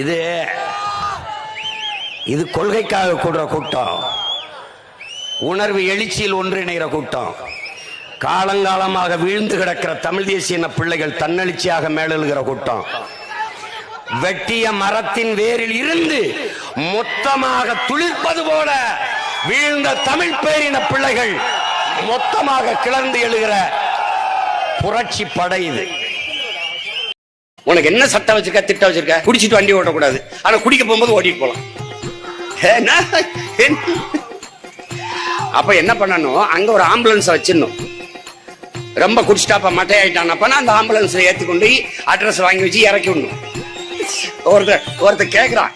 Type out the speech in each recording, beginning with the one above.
இது இது கொள்கைக்காக கூடுற கூட்டம். உணர்வு எழுச்சியில் ஒன்றிணைகிற கூட்டம். காலங்காலமாக வீழ்ந்து கிடக்கிற தமிழ் தேசிய இன பிள்ளைகள் தன்னெழுச்சியாக மேலெழுகிற கூட்டம். வெட்டிய மரத்தின் வேரில் இருந்து மொத்தமாக துளிர்ப்பது போல வீழ்ந்த தமிழ் பேரின பிள்ளைகள் மொத்தமாக கிளர்ந்து எழுகிற புரட்சி படை இது. உனக்கு என்ன சட்டம் வச்சிருக்க திட்டம் வச்சிருக்க? குடிச்சிட்டு வண்டி ஓட்டக்கூடாது. ஆனா குடிக்க போகும்போது ஓட்டிட்டு போலாம். அப்ப என்ன பண்ணணும்? அங்க ஒரு ஆம்புலன்ஸ் வச்சிடணும். ரொம்ப குடிச்சிட்டாப்ப மட்டை ஆயிட்டானப்பனா அந்த ஆம்புலன்ஸ்ல ஏத்தி கொண்டு அட்ரஸ் வாங்கி வச்சு இறக்கி விடணும். ஒருத்தர் ஒருத்தர் கேக்குறான்.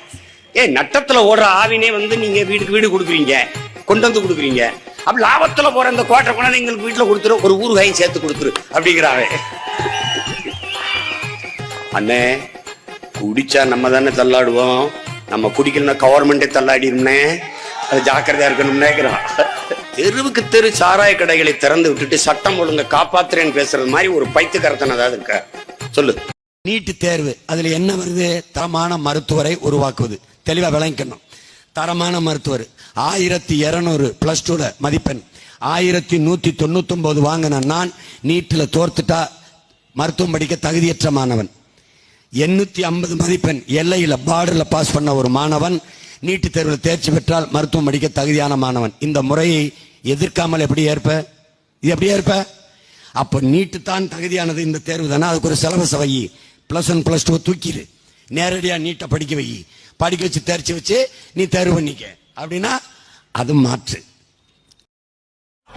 ஏ நட்டத்துல ஓடுற ஆவினே வந்து நீங்க வீட்டுக்கு வீடு கொடுக்குறீங்க. கொண்டு வந்து கொடுக்குறீங்க. அப்ப லாபத்துல போற இந்த கோட்டை கொண்டாந்து எங்களுக்கு வீட்டுல கொடுத்துரு ஒரு ஊறுகாயும் சேர்த்து கொடுத்துரு அப்படிங்கிறாவே. அண்ணே குடிச்சா நம்ம தானே தள்ளாடுவோம். நம்ம குடிக்கலன்னா கவர்மெண்டே தள்ளாடிரும்னே அது ஜாக்கிரதையா இருக்கணும்னேங்கிறான் தெருவுக்கு தெரு சாராய கடைகளை திறந்து விட்டுட்டு சட்டம் ஒழுங்க காப்பாத்துறேன்னு பேசுறது மாதிரி ஒரு பைத்துக்கரத்தனை அதாவது இருக்க? சொல்லு. நீட்டு தேர்வு. அதுல என்ன வருது? தரமான மருத்துவரை உருவாக்குவது. தெளிவா விளங்கிக்கணும். தரமான மருத்துவர். ஆயிரத்தி இருநூறு பிளஸ் டூல மதிப்பெண். ஆயிரத்தி நூத்தி தொண்ணூத்தி ஒன்பது வாங்கின நான் நீட்டுல தோர்த்துட்டா மருத்துவம் படிக்க தகுதியற்ற மாணவன். எண்ணூத்தி ஐம்பது மதிப்பெண் எல்லையில பார்டர்ல பாஸ் பண்ண ஒரு மாணவன். நீட்டு தேர்வில் தேர்ச்சி பெற்றால் மருத்துவம் படிக்க தகுதியான மாணவன். இந்த முறையை எதிர்க்காமல் எப்படி ஏற்ப? இது எப்படி ஏற்ப? அப்போ நீட்டு தான் தகுதியானது இந்த தேர்வு தானே. அதுக்கு ஒரு சிலபஸ் வை. பிளஸ் ஒன் பிளஸ் டூ தூக்கிடு நேரடியாக நீட்டை படிக்க வை. படிக்க வச்சு தேர்ச்சி வச்சு நீ தேர்வு பண்ணிக்க. அப்படின்னா அது மாற்று.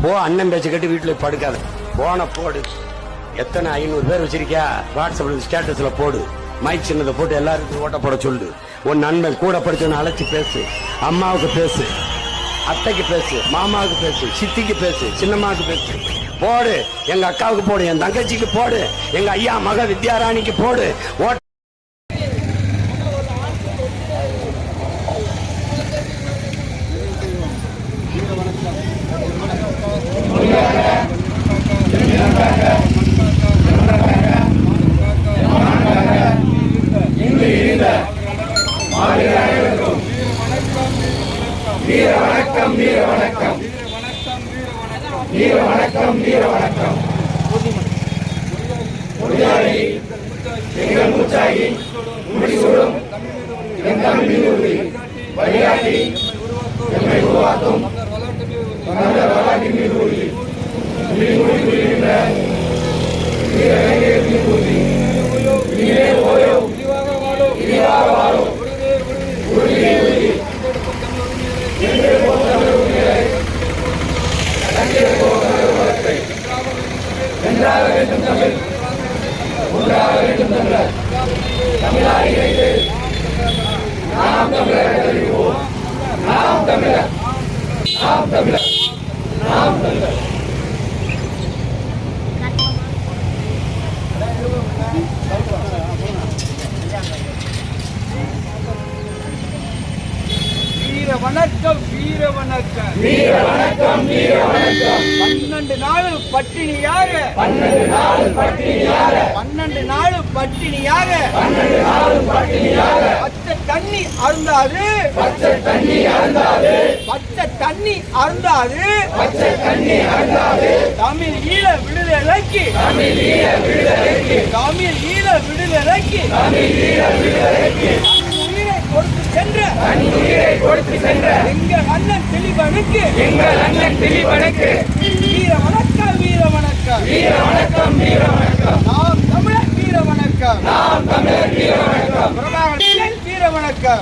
போ அண்ணன் பேச்சு கட்டி வீட்டில் படுக்காத. போன போடு. எத்தனை ஐநூறு பேர் வச்சிருக்கியா? வாட்ஸ்அப்ல ஸ்டேட்டஸ்ல போடு. மைக் சின்னதை போட்டு எல்லாருக்கும் ஓட்ட போட சொல்லு. உன் நண்பன் கூட படிச்சவனை அழைச்சி பேசு. அம்மாவுக்கு பேசு. அத்தைக்கு பேசு. மாமாவுக்கு பேசு. சித்திக்கு பேசு. சின்னம்மாவுக்கு பேசு. போடு. எங்க அக்காவுக்கு போடு. என் தங்கச்சிக்கு போடு. எங்க ஐயா மக வித்யாராணிக்கு போடு. ஓட்ட வீர வணக்கம் வீர வணக்கம் வீர வணக்கம் வீர வணக்கம் பன்னெண்டு நாள் பட்டினியாக பன்னெண்டு நாள் பட்டினியாக பன்னெண்டு நாள் பட்டினியாக பன்னெண்டு நாள் பட்டினியாக பச்சை தண்ணி அருந்தாது. பச்சை தண்ணி அருந்தாது. பச்சை தண்ணி அருந்தாது பச்சை தண்ணி அருந்தாது தமிழ் ஈழ விடுதலைக்கு. தமிழ் ஈழ விடுதலைக்கு. தமிழ் ஈழ விடுதலைக்கு தமிழ் ஈழ விடுதலைக்கு உயிரை கொடுத்து சென்ற. உயிரை கொடுத்து சென்ற எங்கள் அண்ணன் திலீபனுக்கு. எங்கள் அண்ணன் திலீபனுக்கு வீர வணக்கம் வீர வணக்கம் வீர வணக்கம் வீர வணக்கம் நாம் தமிழர் வீர வணக்கம் நாம் தமிழர் வீர வணக்கம் வணக்கம்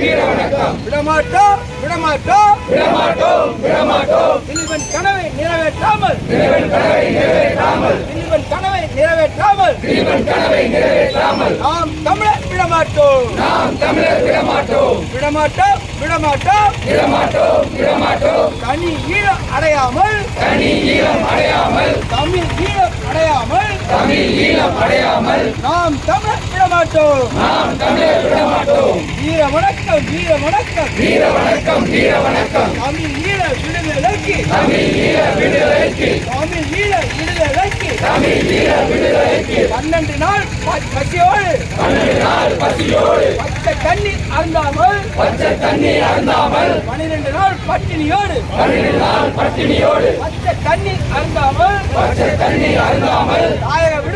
வீர வணக்கம் விடமாட்டோம். விடமாட்டோம் விடமாட்டோம். விடமாட்டோம் திலீபன் கனவை நிறைவேற்றாமல். திலீபன் கனவை நிறைவேற்றாமல். திலீபன் கனவை நிறைவேற்றாமல் திலீபன் கனவை நிறைவேற்றாமல் நாம் தமிழர் விடமாட்டோம் நாம் தமிழர் விடமாட்டோம் விடமாட்டோம் விடமாட்டோம். விடமாட்டோம் விடமாட்டோம். தனி ஈழம் அடையாமல். தனி ஈழம் அடையாமல். தமிழ் ஈழம் அடையாமல். தமிழ் ஈழம் அடையாமல் நாம் தமிழர் விடமாட்டோம். நாம் தமிழர் விடமாட்டோம். வீர வணக்கம் வீர வணக்கம். வீர வணக்கம் வீர வணக்கம். தமிழ் ஈழ விடுதலைக்கு. தமிழ் ஈழ விடுதலைக்கு. தமிழ் ஈழ விடுதலைக்கு. தமிழ் ஈழ விடுதலைக்கு. பன்னெண்டு நாள் பசியோடு. பன்னெண்டு நாள் பச்சை தண்ணி அருந்தாமல். பச்சை தண்ணி அருந்தாமல். பனிரெண்டு நாள் பட்டினியோடு. பன்னிரண்டு நாள் பட்டினியோடு. பச்சை தண்ணி அருந்தாமல். பச்சை தண்ணி அருந்தாமல்.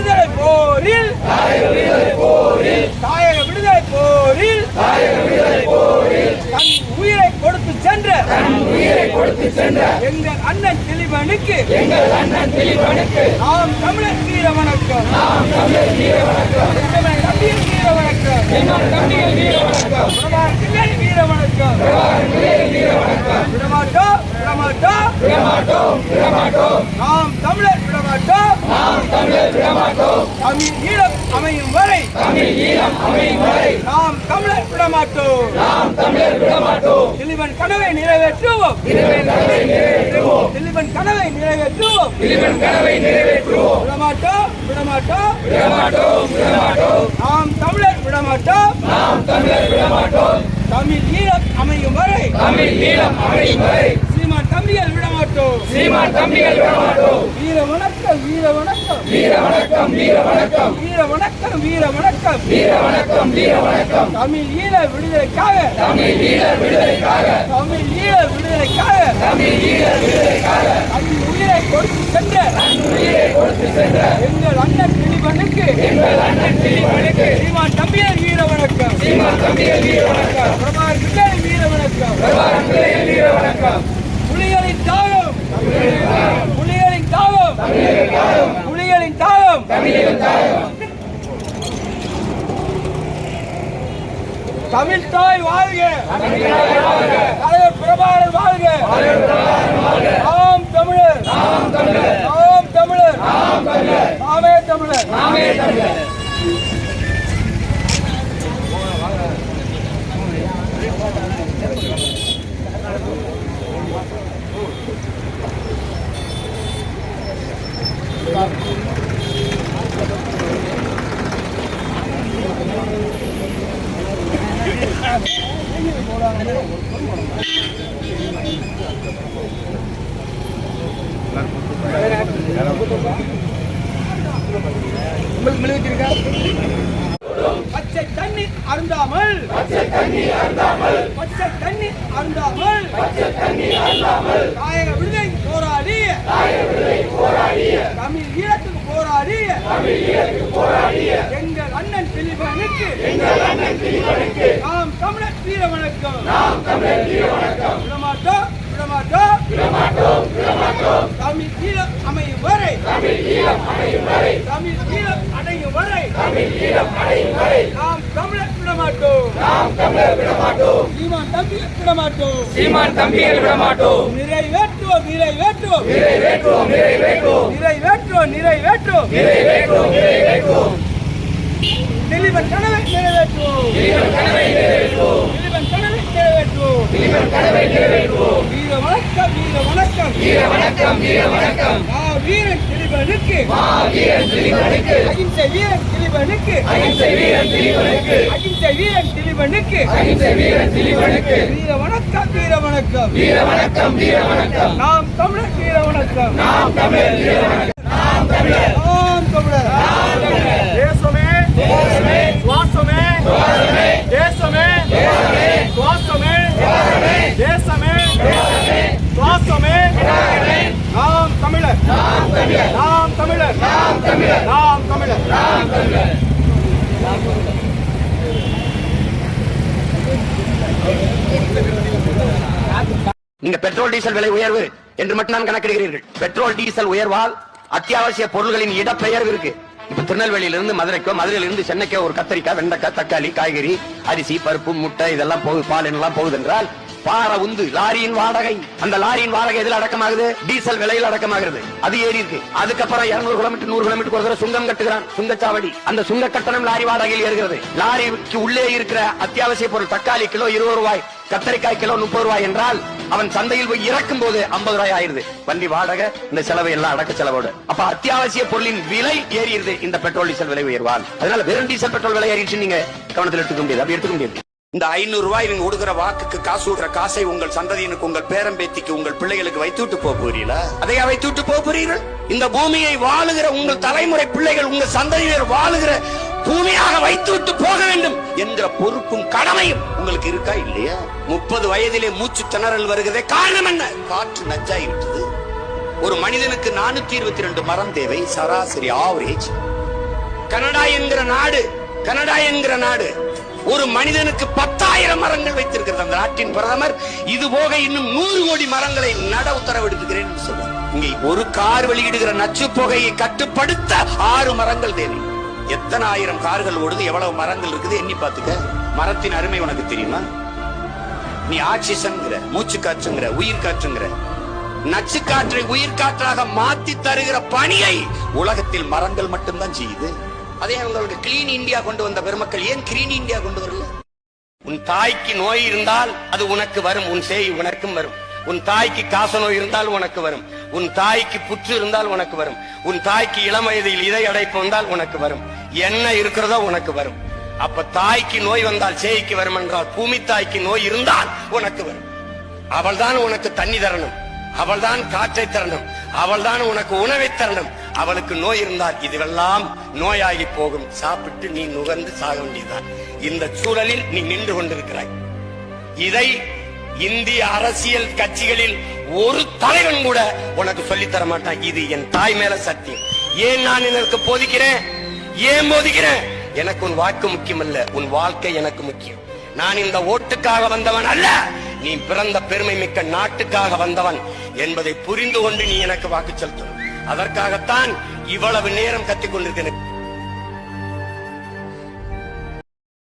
விடுதலை போரில் தாயக விடுதலை போரில் தாயக விடுதலை போரில் தாயக விடுதலை போரில் தன் உயிரை கொடுத்து சென்ற தன் உயிரை கொடுத்து சென்ற எங்கள் அண்ணன் திலிபனுக்கு எங்கள் அண்ணன் திலிபனுக்கு நாம் தமிழர் வீர வணக்கம். நாம் தமிழர் வீர வணக்கம். எங்கள் தம்பியின் வீர வணக்கம். எங்கள் தம்பியின் வீர வணக்கம். பிரபாகர் வீர வணக்கம். பிரபாகர் வீர வணக்கம். விடமாட்டோம் விடமாட்டோம் விடமாட்டோம் விடமாட்டோம் நாம் தமிழர் விடமாட்டோம் தமிழர் விடமாட்டோம் தமிழ் ஈழம் அமையும் வரை. தமிழ் ஈழம் அமையும் வரை. நாம் தமிழர் விடமாட்டோம் நாம் தமிழர் விடமாட்டோம் திலீபன் கனவை நிறைவேற்றுவோம். திலீபன் கனவை நிறைவேற்றுவோம். திலீபன் கனவை நிறைவேற்றுவோம். திலீபன் கனவை நிறைவேற்றுவோம். விடமாட்டோம் விடமாட்டோம் விடமாட்டோம் விடமாட்டோம் நாம் தமிழர் விடமாட்டோம் நாம் தமிழர் விடமாட்டோம் தமிழ் ஈழம் அமையும் வரை. தமிழ் ஈழம் அமையும் வரை. தம்பிகள் விடமாட்டோம் சீமான் தம்பிகள் விடமாட்டோம் வீர வணக்கம் வீர வணக்கம். வீர வணக்கம் வீர வணக்கம். வீர வணக்கம் வீர வணக்கம். வீர வணக்கம் வீர வணக்கம். தமிழ் ஈழ விடுதலைக்காக. தமிழ் ஈழ விடுதலைக்காக. தமிழ் ஈழ விடுதலைக்காக. தமிழ் ஈழ விடுதலைக்காக. தன் உயிரை கொடுத்து சென்ற. உயிரை கொடுத்து சென்ற. எங்கள் அண்ணன் திலீபனுக்கு. எங்கள் அண்ணன் திலீபனுக்கு. சீமான் தம்பியர் வீர வணக்கம். சீமான் தம்பியர் வீர வணக்கம். பிரபாகர் வீர வணக்கம். பிரபாகர் வீர வணக்கம் புலிகளின் தாகம் புலிகளின் தாகம் புலிகளின் தாகம் தமிழ் தாய் வாழ்க தலைவர் பிரபாகரன் வாழ்க. ஆம் தமிழர். ஆம் தமிழர். நாமே தமிழர். நாமே தமிழர் தண்ணி அருந்தாமல் பச்சை தண்ணி அருந்தாமல் பச்சை தண்ணி அருந்தாமல் பச்சை தண்ணி அருந்தாமல் தாயக விடுதலை போராடிய தாயக விடுதலை போராடிய தமிழ் போராடிய எங்கள் அண்ணன் திலீபனுக்கு எங்கள் அண்ணன் திலீபனுக்கு நாம் தமிழர் வீர வணக்கம். நாம் தமிழர் வீர வணக்கம் விடமாட்டோம் விடமாட்டோம். விடமாட்டோம் விடமாட்டோம் தமிழ் ஈழம் அமையும் வரை தமிழ் ஈழம் அமையும் வரை தமிழ் ஈழம் அடையும் வரை தமிழ் ஈழம் அடையும் வரை நாம் தமிழர் விடமாட்டோம். நாம் தமிழர் விடமாட்டோம். சீமான் தம்பியை விடமாட்டோம். சீமான் தம்பிகள் விடமாட்டோம். நிறைவேற்றுவோம் நிறைவேற்றுவோம் நிறைவேற்றுவோம் நிறைவேற்றுவோம் நிறைவேற்றுவோம் நிறைவேற்றுவோம் நிறைவேற்றுவோம் நிறைவேற்றுவோம் திலீபன் கனவை நிறைவேற்றுவோம் இவன் கனவை நிறைவேற்றுவோம் திலீபன் கனவை நிறைவேற்றுவோம் இவன் கனவை நிறைவேற்றுவோம் வீர வணக்கம் வீர வணக்கம் வீர வணக்கம் வீர வணக்கம் மா வீரன் திலீபனுக்கு மா வீரன் திலீபனுக்கு அகிம்சை வீரன் திலீபனுக்கு அகிம்சை வீரன் திலீபனுக்கு அகிம்சை வீரன் திலீபனுக்கு அகிம்சை வீரன் திலீபனுக்கு. வீர வணக்கம் வீர வணக்கம் வீர வணக்கம் வீர வணக்கம் நாம் தமிழர் வீர வணக்கம் நாம் தமிழர். வீர வணக்கம் நாம் தமிழர். நாம் தமிழர். தேசமே. தேசமே. சுவாசமே. சுவாசமே. தேசமே. தேசமே. சுவாசமே. சுவாசமே. தேசமே. தேசமே. சுவாசமே. நாம் தமிழர். நாம் தமிழர். நாம் தமிழர். நாம் தமிழர். நாம் தமிழர். நாம் தமிழர். நீங்க பெட்ரோல் டீசல் விலை உயர்வு என்று மட்டும் நான் கணக்கிடுகிறீர்கள். பெட்ரோல் டீசல் உயர்வால் அத்தியாவசிய பொருள்களின் இடப்பெயர்வு இருக்கு. இப்ப திருநெல்வேலியிலிருந்து மதுரைக்கோ மதுரையிலிருந்து சென்னைக்கோ ஒரு கத்தரிக்காய் வெண்டைக்காய் தக்காளி காய்கறி அரிசி பருப்பு முட்டை இதெல்லாம் போகுது. பால் எல்லாம் போகுது என்றால் பார உந்து லாரியின் வாடகை. அந்த லாரியின் வாடகை எதில் அடக்கமாகுது? டீசல் விலையில் அடக்கமாகிறது. அது ஏறி இருக்கு. அதுக்கப்புறம் 200 கிலோமீட்டர் நூறு கிலோமீட்டர் ஒரு தடவை சுங்கம் கட்டுகிறான். சுங்கச்சாவடி. அந்த சுங்க கட்டணம் லாரி வாடகையில் ஏறுகிறது. லாரிக்கு உள்ளே இருக்கிற அத்தியாவசிய பொருள் தக்காளி கிலோ இருபது ரூபாய் கத்தரிக்காய் கிலோ முப்பது ரூபாய் என்றால் அவன் சந்தையில் போய் இறக்கும் போது ஐம்பது ரூபாய் ஆயிருது வண்டி வாடகை இந்த செலவு எல்லாம் அடக்க செலவோடு. அப்ப அத்தியாவசிய பொருளின் விலை ஏறிடுது. இந்த பெட்ரோல் டீசல் விலை உயர்வால். அதனால வெறும் டீசல் பெட்ரோல் விலை ஏறிடுச்சு நீங்க கவனத்தில் எடுத்துக்க முடியாது. அப்படி எடுத்துக்க முடியாது. இந்த ஐநூறு ரூபாய் நீங்க கொடுக்கிற வாக்குக்கு காசு விடுற காசை உங்கள் சந்ததியினுக்கு உங்கள் பேரம்பேத்திக்கு உங்கள் பிள்ளைகளுக்கு வைத்துட்டு போக போறீங்களா அதையா வைத்துட்டு போக போறீர்கள்? இந்த பூமியை வாழுகிற உங்கள் தலைமுறை பிள்ளைகள் உங்க சந்ததியினர் வாழுகிற பூமியாக வைத்து விட்டு போக வேண்டும் என்கிற பொறுப்பும் கடமையும் உங்களுக்கு இருக்கா இல்லையா? முப்பது வயதிலே மூச்சு திணறல் வருகிறதே காரணம் என்ன? காற்று நஞ்சாகி விட்டது. ஒரு மனிதனுக்கு நானூத்தி இருபத்தி ரெண்டு மரம் தேவை. சராசரி ஆவரேஜ் கனடா என்கிற நாடு கனடா என்கிற நாடு. ஒரு மனிதனுக்கு பத்தாயிரம் மரங்கள் வைத்திருக்கிறது அந்த நாட்டின் பிரதமர். இது போக இன்னும் நூறு கோடி மரங்களை நட உத்தரவிடுகிறேன் சொல்றார். இங்கே ஒரு கார் வெளியிடுகிற நச்சு புகையை கட்டுப்படுத்த ஆறு மரங்கள் தேவை. எத்தனை ஆயிரம் கார்கள் ஓடுது எவ்வளவு மரங்கள் இருக்குது எண்ணி பார்த்துக்க. மரத்தின் அருமை உனக்கு தெரியுமா? நீ ஆக்சிஜன்ங்கிற மூச்சு காற்றுங்கிற உயிர் காற்றுங்கிற நச்சு காற்றை உயிர் காற்றாக மாத்தி தருகிற பணியை உலகத்தில் மரங்கள் மட்டும்தான் செய்யுது. அதே உங்களுக்கு கிளீன் இந்தியா கொண்டு வந்த பெருமக்கள் ஏன் கிளீன் இந்தியா கொண்டு வரல? உன் தாய்க்கு நோய் இருந்தால் அது உனக்கு வரும் உன் சேய் உனக்கும் வரும். உன் தாய்க்கு காச நோய் இருந்தால் உனக்கு வரும். உன் தாய்க்கு புற்று இருந்தால் உனக்கு வரும். உன் தாய்க்கு இளம் வயதில் இதை அடைப்பு வந்தால் உனக்கு வரும். என்ன இருக்கிறதோ உனக்கு வரும். அப்ப தாய்க்கு நோய் வந்தால் சேய்க்கு வரும் என்றால் பூமி தாய்க்கு நோய் இருந்தால் உனக்கு வரும். அவள்தான் உனக்கு தண்ணி தரணும். அவள்தான் காற்றை தரணும். அவள்தான் உனக்கு உணவை தரணும். அவளுக்கு நோய் இருந்தால் இதுவெல்லாம் நோயாகி போகும். சாப்பிட்டு நீ நுகர்ந்து சாக வேண்டியதுதான். இந்த சூழலில் நீ நின்று கொண்டிருக்கிறாய். இதை இந்திய அரசியல் கட்சிகளில் ஒரு தலைவன் கூட உனக்கு சொல்லித் தர மாட்டான். இது என் தாய் மேல சத்தியம். ஏன் நான் எனக்கு போதிக்கிறேன்? ஏன் போதிக்கிறேன்? எனக்கு உன் வாக்கு முக்கியம் அல்ல. உன் வாழ்க்கை எனக்கு முக்கியம். நான் இந்த ஓட்டுக்காக வந்தவன் அல்ல. நீ பிறந்த பெருமை மிக்க நாட்டுக்காக வந்தவன் என்பதை புரிந்து கொண்டு நீ எனக்கு வாக்கு செலுத்தணும் அதற்காகத்தான் இவ்வளவு நேரம் கத்திக் கொண்டிருக்கிறேன்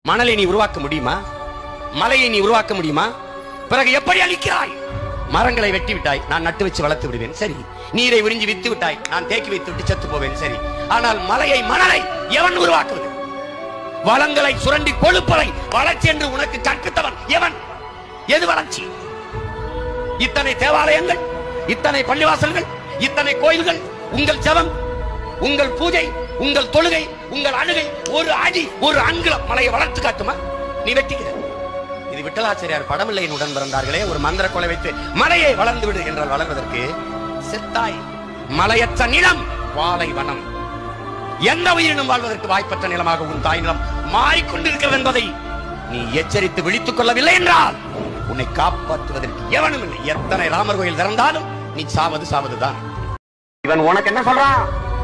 மணலை நீ உருவாக்க முடியுமா? மலையை நீ உருவாக்க முடியுமா? பிறகு எப்படி அழிக்கிறாய்? மரங்களை வெட்டி விட்டாய் நான் நட்டு வச்சு வளர்த்து விடுவேன். சரி. நீரை உறிஞ்சி வித்து விட்டாய் நான் தேக்கி வைத்து விட்டு செத்து போவேன். சரி. ஆனால் மலையை மணலை எவன் உருவாக்குவது? வளங்களை சுரண்டி கொழுப்பதை வளர்ச்சி என்று உனக்கு கற்பித்தவன் எவன்? எது வளர்ச்சி? இத்தனை தேவாலயங்கள் இத்தனை பள்ளிவாசல்கள் இத்தனை கோயில்கள் உங்கள் ஜபம் உங்கள் பூஜை உங்கள் தொழுகை உங்கள் அணுகை ஒரு அடி ஒரு அங்குலம் மலையை வளர்த்து காட்டுமா? நீ வெட்டிக்கிற. இது விட்டலாச்சாரியார் படமில்லையின் உடன் பிறந்தார்களே ஒரு மந்திர கொலை வைத்து மலையை வளர்ந்து விடு என்றால் வளர்வதற்கு செத்தாய். மலையற்ற நிலம் வாழை வனம். எந்த உயிரினும் வாழ்வதற்கு வாய்ப்பற்ற நிலமாக உன் தாய் நிலம் மாறிக்கொண்டிருக்கிறது என்பதை நீ எச்சரித்து விழித்துக் கொள்ளவில்லை என்றால் உன்னை காப்பாற்றுவதற்கு எவனும் இல்லை. எத்தனை ராமர் கோயில் திறந்தாலும் நீ சாவது சாவதுதான். இவன் உனக்கு என்ன சொல்றான்?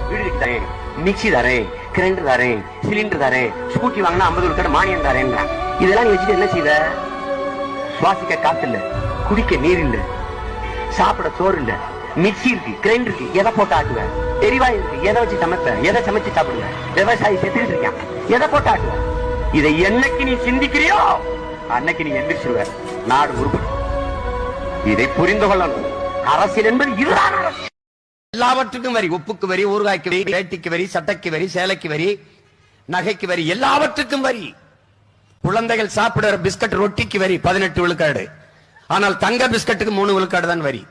வீடு தரேன் மிக்சி தரேன் கிரைண்டர் தரேன் சிலிண்டர் தரேன் ஸ்கூட்டி வாங்கினா ஐம்பது ரூபாய் மானியம் தரேன்றான். இதெல்லாம் நீ வச்சுட்டு என்ன செய்வ? சுவாசிக்க காத்து இல்ல குடிக்க நீர் இல்ல சாப்பிட சோறு இல்ல மிக்சி இருக்கு கிரைண்டர் இருக்கு எதை போட்டு ஆட்டுவேன் எரிவாயு இருக்கு எதை வச்சு சமைப்ப? எதை சமைச்சு சாப்பிடுங்க விவசாயி செத்துக்கிட்டு இருக்கான். எதை போட்டு ஆட்டுவேன் இதை என்னைக்கு நீ சிந்திக்கிறியோ அன்னைக்கு நீ எந்திரிச்சிருவ. நாடு உருப்படும். இதை புரிந்து கொள்ளணும். அரசியல் என்பது இதுதான் அரசியல் எல்லாவற்றுக்கும் வரி உப்புக்கு வரி ஊறுகாய்க்கு வரி வேட்டிக்கு வரி சட்டைக்கு வரி சேலைக்கு வரி நகைக்கு வரி எல்லாவற்றுக்கும் வரி. குழந்தைகள் சாப்பிடுற பிஸ்கட் ரொட்டிக்கு வரி பதினெட்டு விழுக்காடு. ஆனால் தங்க பிஸ்கட்டுக்கு மூணு விழுக்காடு தான் வரி.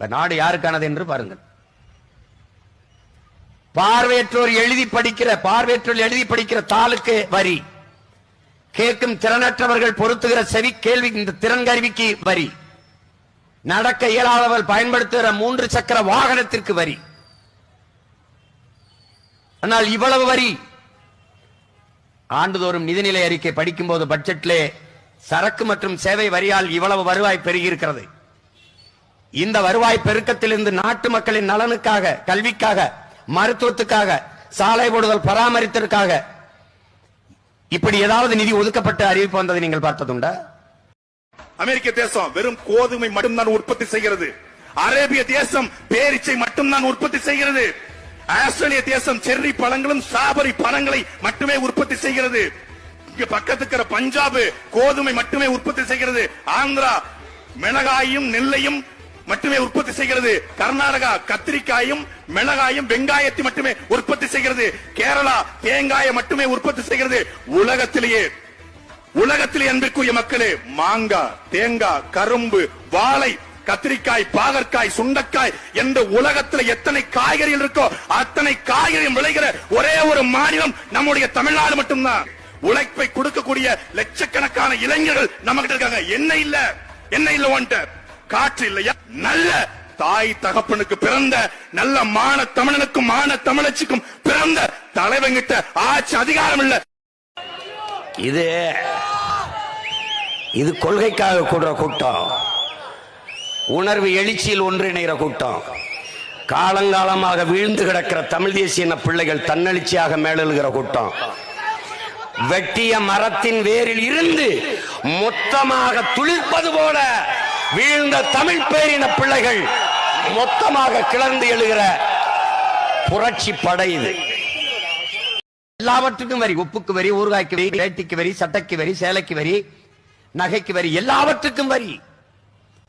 நாடு யாருக்கானது என்று பாருங்கள். பார்வையற்றோர் எழுதி படிக்கிற பார்வையற்றோர் எழுதி படிக்கிற தாளுக்கு வரி. கேட்கும் திறனற்றவர்கள் பொருத்துகிற செவி கேள்வி இந்த திறன் கருவிக்கு வரி. நடக்க இயலாதவர் பயன்படுத்துகிற மூன்று சக்கர வாகனத்திற்கு வரி. ஆனால் இவ்வளவு வரி ஆண்டுதோறும் நிதிநிலை அறிக்கை படிக்கும் போது பட்ஜெட்டிலே சரக்கு மற்றும் சேவை வரியால் இவ்வளவு வருவாய் பெருகியிருக்கிறது. இந்த வருவாய் பெருக்கத்திலிருந்து நாட்டு மக்களின் நலனுக்காக கல்விக்காக மருத்துவத்துக்காக சாலை போடுதல் பராமரித்திற்காக இப்படி ஏதாவது நிதி ஒதுக்கப்பட்டு அறிவிப்பு வந்ததை நீங்கள் பார்த்ததுண்டா? அமெரிக்க தேசம் வெறும் கோதுமை மட்டும்தான் உற்பத்தி செய்கிறது. அரேபிய தேசம் பேரிச்சை மட்டும்தான் உற்பத்தி செய்கிறது. ஆஸ்திரேலிய தேசம் செர்ரி பழங்களும் ஸ்ட்ராபெரி பழங்களை மட்டுமே உற்பத்தி செய்கிறது. இங்க பக்கத்துக்கு இருக்கிற பஞ்சாப் கோதுமை மட்டுமே உற்பத்தி செய்கிறது. ஆந்திரா மிளகாயும் நெல்லையும் மட்டுமே உற்பத்தி செய்கிறது. கர்நாடகா கத்திரிக்காயும் மிளகாயும் வெங்காயத்தை மட்டுமே உற்பத்தி செய்கிறது. கேரளா தேங்காயை மட்டுமே உற்பத்தி செய்கிறது. உலகத்திலேயே உலகத்திலே அன்பிற்குரிய மக்களே மாங்காய் தேங்காய் கரும்பு வாழை கத்திரிக்காய் பாகற்காய் சுண்டக்காய் என்ற உலகத்துல எத்தனை காய்கறிகள் இருக்கோ அத்தனை காய்கறியும் விளைகிற ஒரே ஒரு மாநிலம் நம்முடைய தமிழ்நாடு மட்டும்தான். உழைப்பை கொடுக்கக்கூடிய லட்சக்கணக்கான இளைஞர்கள் நம்ம கிட்ட இருக்காங்க. என்ன இல்ல? என்ன இல்ல உன்ட்ட காற்று இல்லையா? நல்ல தாய் தகப்பனுக்கு பிறந்த நல்ல மான தமிழனுக்கும் மான தமிழச்சிக்கும் பிறந்த தலைவங்கிட்ட ஆட்சி அதிகாரம் இல்ல. இது இது கொள்கைக்காக கூடுற கூட்டம். உணர்வு எழுச்சியில் ஒன்றிணைகிற கூட்டம். காலங்காலமாக வீழ்ந்து கிடக்கிற தமிழ் தேசிய இன பிள்ளைகள் தன்னெழுச்சியாக மேலெழுகிற கூட்டம். வெட்டிய மரத்தின் வேரில் இருந்து மொத்தமாக துளிர்ப்பது போல வீழ்ந்த தமிழ் பேரின பிள்ளைகள் மொத்தமாக கிளர்ந்து எழுகிற புரட்சி படை இது. எல்லாவற்றுக்கும் வரி உப்புக்கு வரி ஊறுகாய்க்கு வரி வேட்டிக்கு வரி சட்டைக்கு வரி சேலைக்கு வரி நகைக்கு வரி எல்லாவற்றுக்கும் வரி.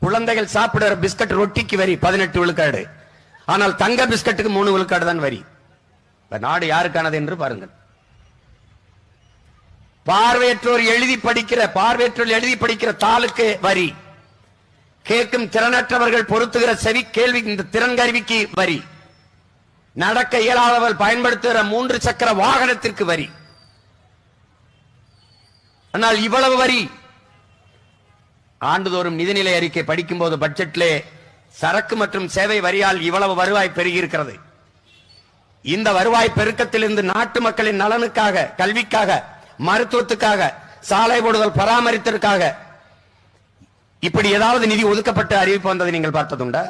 குழந்தைகள் சாப்பிடுற பிஸ்கட் ரொட்டிக்கு வரி பதினெட்டு விழுக்காடு. ஆனால் தங்க பிஸ்கட்டுக்கு மூணு விழுக்காடு தான் வரி. நாடு யாருக்கானது என்று பாருங்கள். பார்வையற்றோர் எழுதி படிக்கிற பார்வையற்றோர் எழுதி படிக்கிற தாளுக்கு வரி. கேட்கும் திறனற்றவர்கள் பொருத்துகிற செவி கேள்வி இந்த திறன் கருவிக்கு வரி. நடக்க இயலாதவர் பயன்படுத்துகிற மூன்று சக்கர வாகனத்திற்கு வரி. ஆனால் இவ்வளவு வரி ஆண்டுதோறும் நிதிநிலை அறிக்கை படிக்கும் போது பட்ஜெட்டிலே சரக்கு மற்றும் சேவை வரியால் இவ்வளவு வருவாய் பெருகியிருக்கிறது. இந்த வருவாய் பெருக்கத்திலிருந்து நாட்டு மக்களின் நலனுக்காக கல்விக்காக மருத்துவத்துக்காக சாலை போடுதல் பராமரித்திற்காக இப்படி ஏதாவது நிதி ஒதுக்கப்பட்டு அறிவிப்பு வந்ததை நீங்கள் பார்த்ததுண்டா?